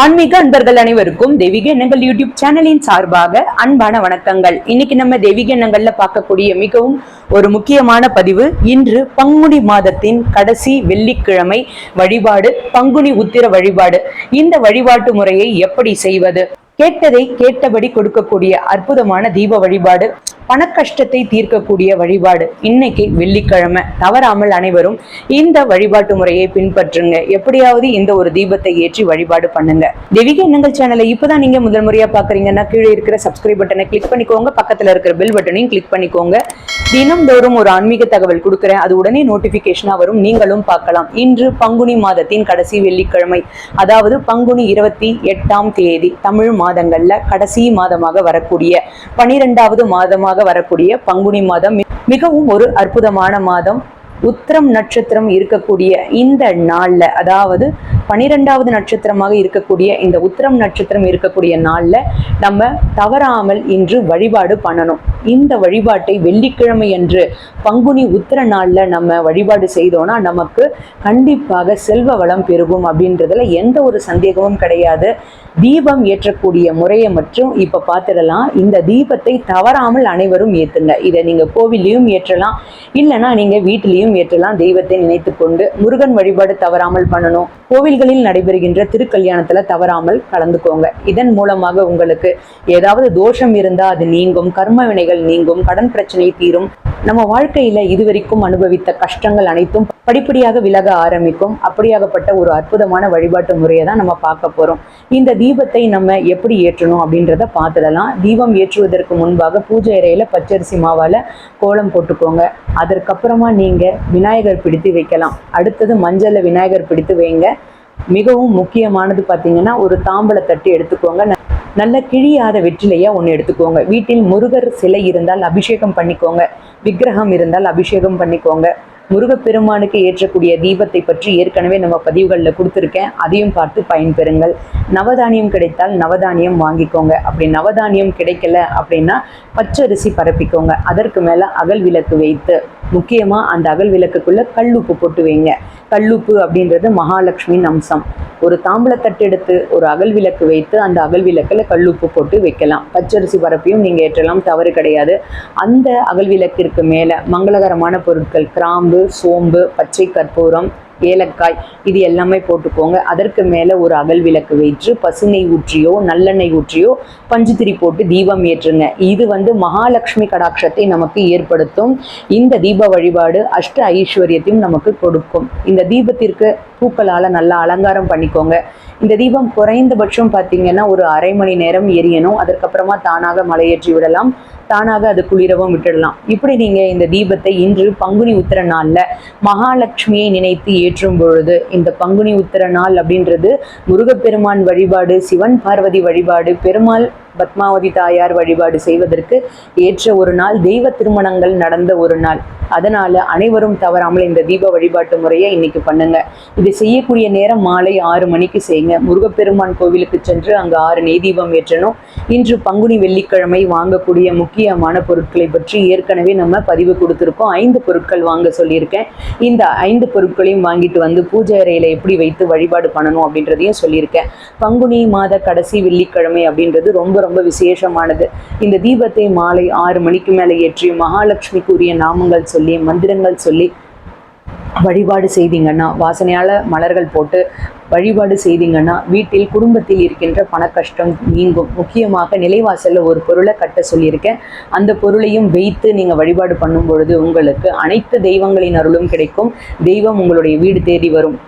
ஆன்மீக அன்பர்கள் அனைவருக்கும் தெய்வீக எண்ணங்கள் யூடியூப் சேனலின் சார்பாக அன்பான வணக்கங்கள். இன்னைக்கு நம்ம தெய்வீக எண்ணங்கள்ல பார்க்கக்கூடிய மிகவும் ஒரு முக்கியமான பதிவு இன்று பங்குனி மாதத்தின் கடைசி வெள்ளிக்கிழமை வழிபாடு பங்குனி உத்திர வழிபாடு. இந்த வழிபாட்டு முறையை எப்படி செய்வது? கேட்டதை கேட்டபடி கொடுக்கக்கூடிய அற்புதமான தீப வழிபாடு. பணக்கஷ்டத்தை தீர்க்கக்கூடிய வழிபாடு. இன்னைக்கு வெள்ளிக்கிழமை. தவறாமல் அனைவரும் இந்த வழிபாட்டு முறையை பின்பற்றுங்க. எப்படியாவது இந்த ஒரு தீபத்தை ஏற்றி வழிபாடு பண்ணுங்க. தெய்வீக எண்ணங்கள் சேனலை இப்பதான் நீங்க முதல் முறையா பாக்குறீங்கன்னா கீழே இருக்கிற சப்ஸ்கிரைப் பட்டனை கிளிக் பண்ணிக்கோங்க. பக்கத்துல இருக்கிற பெல் பட்டனையும் கிளிக் பண்ணிக்கோங்க. தினம்தோறும் ஒரு ஆன்மீக தகவல் கொடுக்குறேன். அது உடனே நோட்டிபிகேஷனா வரும். நீங்களும் பார்க்கலாம். இன்று பங்குனி மாதத்தின் கடைசி வெள்ளிக்கிழமை. அதாவது பங்குனி இருபத்தி எட்டாம் தேதி தமிழ் மாதங்கள்ல கடைசி மாதமாக வரக்கூடிய பனிரெண்டாவது மாதமாக வரக்கூடிய பங்குனி மாதம் மிகவும் ஒரு அற்புதமான மாதம். உத்திரம் நட்சத்திரம் இருக்கக்கூடிய இந்த நாளில் அதாவது பனிரெண்டாவது நட்சத்திரமாக இருக்கக்கூடிய இந்த உத்திரம் நட்சத்திரம் இருக்கக்கூடிய நாளில் நம்ம தவறாமல் இன்று வழிபாடு பண்ணணும். இந்த வழிபாட்டை வெள்ளிக்கிழமை அன்று பங்குனி உத்திர நாளில் நம்ம வழிபாடு செய்தோம்னா நமக்கு கண்டிப்பாக செல்வ வளம் பெருகும் அப்படின்றதுல எந்த ஒரு சந்தேகமும் கிடையாது. தீபம் ஏற்றக்கூடிய முறையை மட்டும் இப்ப பார்த்துடலாம். இந்த தீபத்தை தவறாமல் அனைவரும் ஏற்றுங்க இதை நீங்க கோவிலையும் ஏற்றலாம். இல்லைன்னா நீங்க வீட்டிலையும் ஏற்றலாம். தெய்வத்தை நினைத்து கொண்டு முருகன் வழிபாடு தவறாமல் பண்ணணும். கோவில்களில் நடைபெறுகின்ற திருக்கல்யாணத்துல தவறாமல் கலந்துக்கோங்க. இதன் மூலமாக உங்களுக்கு ஏதாவது தோஷம் இருந்தா அது நீங்கும் கர்ம வினைகள் நீங்கும் கடன் பிரச்சனை தீரும். நம்ம வாழ்க்கையில இதுவரைக்கும் அனுபவித்த கஷ்டங்கள் அனைத்தும் படிப்படியாக விலக ஆரம்பிக்கும். அப்படியாகப்பட்ட ஒரு அற்புதமான வழிபாட்டு முறையை தான் நம்ம பார்க்க போறோம். இந்த தீபத்தை நம்ம எப்படி ஏற்றணும் அப்படின்றத பார்த்துடலாம். தீபம் ஏற்றுவதற்கு முன்பாக பூஜை அறையில பச்சரிசி மாவால கோலம் போட்டுக்கோங்க. அதற்கப்புறமா நீங்க விநாயகர் பிடித்து வைக்கலாம். அடுத்தது மஞ்சள்ல விநாயகர் பிடித்து வைங்க. மிகவும் முக்கியமானது பார்த்தீங்கன்னா ஒரு தாம்பல தட்டு எடுத்துக்கோங்க. நல்ல கிழியாத வெற்றிலையா ஒன்று எடுத்துக்கோங்க. வீட்டில் முருகர் சிலை இருந்தால் அபிஷேகம் பண்ணிக்கோங்க. விக்கிரகம் இருந்தால் அபிஷேகம் பண்ணிக்கோங்க. முருகப்பெருமானுக்கு ஏற்றக்கூடிய தீபத்தை பற்றி ஏற்கனவே நம்ம பதிவுகளில் கொடுத்துருக்கேன். அதையும் பார்த்து பயன்பெறுங்கள். நவதானியம் கிடைத்தால் நவதானியம் வாங்கிக்கோங்க. அப்படி நவதானியம் கிடைக்கல அப்படின்னா பச்சரிசி பரப்பிக்கோங்க. அதற்கு மேலே அகல் விளக்கு வைத்து முக்கியமாக அந்த அகல் விளக்குக்குள்ளே கல்லுப்பு போட்டு வைங்க. கல்லுப்பு அப்படின்றது மகாலட்சுமியின் அம்சம். ஒரு தாம்பளத்தட்டு எடுத்து ஒரு அகல் விளக்கு வைத்து அந்த அகல் விளக்கில் கல்லுப்பு போட்டு வைக்கலாம். பச்சரிசி பரப்பியும் நீங்கள் ஏற்றலாம். தவறு கிடையாது. அந்த அகல் விளக்கிற்கு மேலே மங்களகரமான பொருட்கள் கிராம்பு சோம்பு பச்சை கற்பூரம் ஏலக்காய் இது எல்லாமே போட்டுக்கோங்க. அதற்கு மேலே ஒரு அகல் விளக்கு வைத்து பசுநெய் ஊற்றியோ நல்லெண்ணெய் ஊற்றியோ பஞ்சுத்திரி போட்டு தீபம் ஏற்றுங்க. இது வந்து மகாலட்சுமி கடாட்சத்தை நமக்கு ஏற்படுத்தும். இந்த தீப வழிபாடு அஷ்ட ஐஸ்வர்யத்தையும் நமக்கு கொடுக்கும். இந்த தீபத்திற்கு பூக்களால் நல்லா அலங்காரம் பண்ணிக்கோங்க. இந்த தீபம் குறைந்தபட்சம் பார்த்தீங்கன்னா ஒரு அரை மணி நேரம் எரியணும். அதற்கப்புறமா தானாக மலையேற்றி விடலாம். தானாக அது குளிரவும் விட்டுடலாம். இப்படி நீங்க இந்த தீபத்தை இன்று பங்குனி உத்திர நாள்ல மகாலட்சுமியை நினைத்து ஏற்றும் பொழுது இந்த பங்குனி உத்திர நாள் அப்படின்றது முருகப்பெருமான் வழிபாடு சிவன் பார்வதி வழிபாடு பெருமாள் பத்மாவதி தாயார் வழிபாடு செய்வதற்கு ஏற்ற ஒரு நாள் தெய்வ திருமணங்கள் நடந்த ஒரு நாள். அதனால அனைவரும் தவறாமல் இந்த தீப வழிபாட்டு முறையை இன்னைக்கு பண்ணுங்க. இது செய்யக்கூடிய நேரம் மாலை ஆறு மணிக்கு செய்யுங்க. முருகப்பெருமான் கோவிலுக்கு சென்று அங்கு ஆறு நெய் தீபம் ஏற்றணும். இன்று பங்குனி வெள்ளிக்கிழமை வாங்கக்கூடிய முக்கியமான பொருட்களை பற்றி ஏற்கனவே நம்ம பதிவு கொடுத்துருக்கோம். ஐந்து பொருட்கள் வாங்க சொல்லியிருக்கேன். இந்த ஐந்து பொருட்களையும் வாங்கிட்டு வந்து பூஜை அறையில எப்படி வைத்து வழிபாடு பண்ணணும் அப்படின்றதையும் சொல்லியிருக்கேன். பங்குனி மாத கடைசி வெள்ளிக்கிழமை அப்படின்றது ரொம்ப ரொம்ப விசேஷமானது. இந்த தீபத்தை மாலை ஆறு மணிக்கு மேலே ஏற்றி மகாலட்சுமிக்கு நாமங்கள் சொல்லி மந்திரங்கள் சொல்லி வழிபாடு செய்தீங்கன்னா வாசனையால் மலர்கள் போட்டு வழிபாடு செய்தீங்கன்னா வீட்டில் குடும்பத்தில் இருக்கின்ற பணக்கஷ்டம் நீங்கும். முக்கியமாக நிலைவாசலில் ஒரு பொருளை கட்ட சொல்லியிருக்கேன். அந்த பொருளையும் வைத்து நீங்கள் வழிபாடு பண்ணும் பொழுது உங்களுக்கு அனைத்து தெய்வங்களின் அருளும் கிடைக்கும். தெய்வம் உங்களுடைய வீடு தேடி வரும்.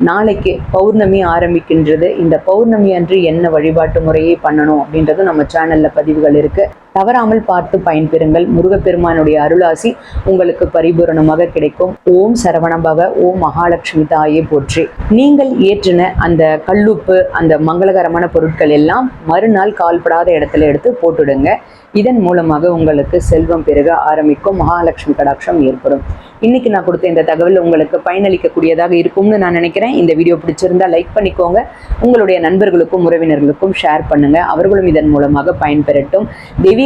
நாளைக்கு பௌர்ணமி ஆரம்பிக்கின்றது. இந்த பௌர்ணமி அன்று என்ன வழிபாட்டு முறையை பண்ணணும் அப்படின்றது நம்ம சேனலில் பதிவுகள் இருக்குது தவறாமல் பார்த்து பயன்பெறுங்கள். முருகப்பெருமானுடைய அருளாசி உங்களுக்கு பரிபூரணமாக கிடைக்கும். ஓம் சரவணபவ ஓம் மகாலட்சுமி தாயே போற்றி. நீங்கள் ஏற்றின அந்த கல்லுப்பு அந்த மங்களகரமான பொருட்கள் எல்லாம் மறுநாள் கால்படாத இடத்துல எடுத்து போட்டுடுங்க. இதன் மூலமாக உங்களுக்கு செல்வம் பெருக ஆரம்பிக்கும். மகாலட்சுமி கடாட்சம் ஏற்படும். இன்னைக்கு நான் கொடுத்த இந்த தகவல் உங்களுக்கு பயனளிக்கக்கூடியதாக இருக்கும்னு நான் நினைக்கிறேன். இந்த வீடியோ பிடிச்சிருந்தா லைக் பண்ணிக்கோங்க. உங்களுடைய நண்பர்களுக்கும் உறவினர்களுக்கும் ஷேர் பண்ணுங்க. அவர்களும் இதன் மூலமாக பயன்பெறட்டும். தேவி